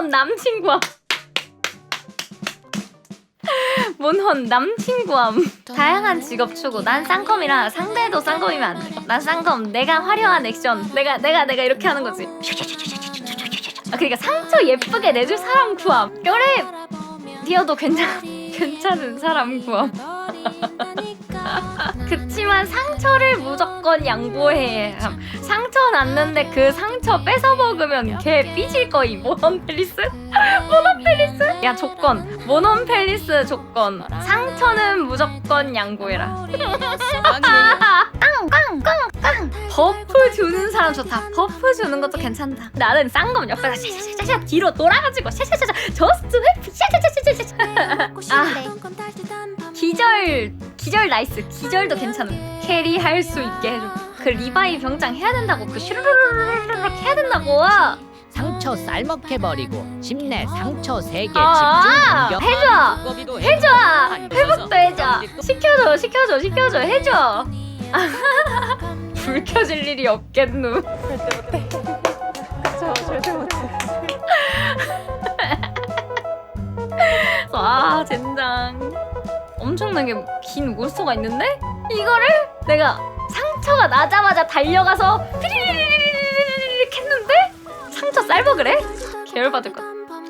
몬헌 남친구함. 몬헌 남친구함. 다양한 직업 추구. 난 쌍검이라 상대도 쌍검이면 안 돼. 난 쌍검. 내가 화려한 액션. 내가 내가 내가 이렇게 하는 거지. 아, 그러니까 상처 예쁘게 내줄 사람 구함. 뼈래 비어도 괜찮 괜찮은 사람 구함. 그치만 상처를 무조건 양보해. 함. 상처 났는데 그 상처 뺏어 먹으면 걔 삐질 거임. 모넌 펠리스? 모넌 펠리스? 야 조건. 모넌 펠리스 조건. 상처는 무조건 양보해라. 깡깡깡깡. 버프 주는 사람 좋다. 버프 주는 것도 괜찮다. 나는 쌍검 옆에서 샤샤샤샤 뒤로 돌아가지고 샤샤샤샤 저스트 웨프 샤샤샤샤샤. 아 기절 기절 나이스. 기절도 괜찮음. 캐리 할 수 있게 해줘. 그 리바이 병장 해야 된다고. 그 슈르르르르르 해야 된다고. 상처 쌀먹해 버리고 심내 상처 세개 집중 아, 공격 해줘. 두꺼비도 해줘. 회복도 해줘. 시켜줘 시켜줘 시켜줘 해줘. 불 켜질 일이 없겠누. 아 젠장 엄청나게 긴 울소가 있는데 이거를 내가 상처가 나자마자 달려가서 휘리리리리리리리리 했는데 상처 쌀먹을 해? 계열받을 것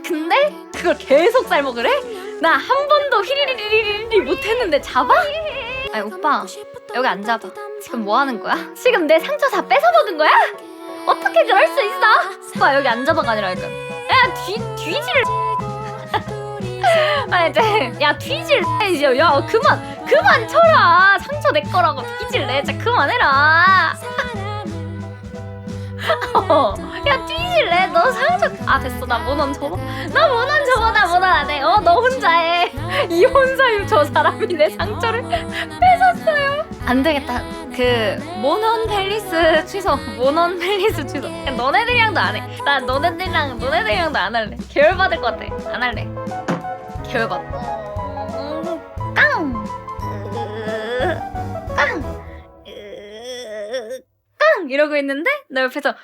근데 그걸 계속 쌀먹을 해? 나한 번도 휘리리리리리 못했는데 잡아? 아니 오빠 여기 앉아봐 지금 뭐 하는 거야? 지금 내 상처 다 뺏어먹은 거야? 어떻게 그럴 수 있어? 오빠 여기 앉아봐가 아니라 약간 야 뒤, 뒤지를 아 이제 야 뒤질 이제. 야 그만 그만 쳐라. 상처 내 거라고 뒤질래. 진짜 그만해라. 어, 야 뒤질래. 너 상처. 아 됐어. 나 모넌 접어 나 모넌 접어 나 모넌 안해 어 너 혼자 해. 이혼사유 저 사람이 내 상처를 뺏었어요. 안 되겠다. 그 모넌 팰리스 취소. 모넌 팰리스 취소. 그냥 너네들이랑도 안해나 너네들이랑 너네들이랑도 안 할래. 계열 받을 것 같아. 안 할래. 계 열받 깡! 으, 깡! 으, 깡! 이러고 있는데 나 옆에서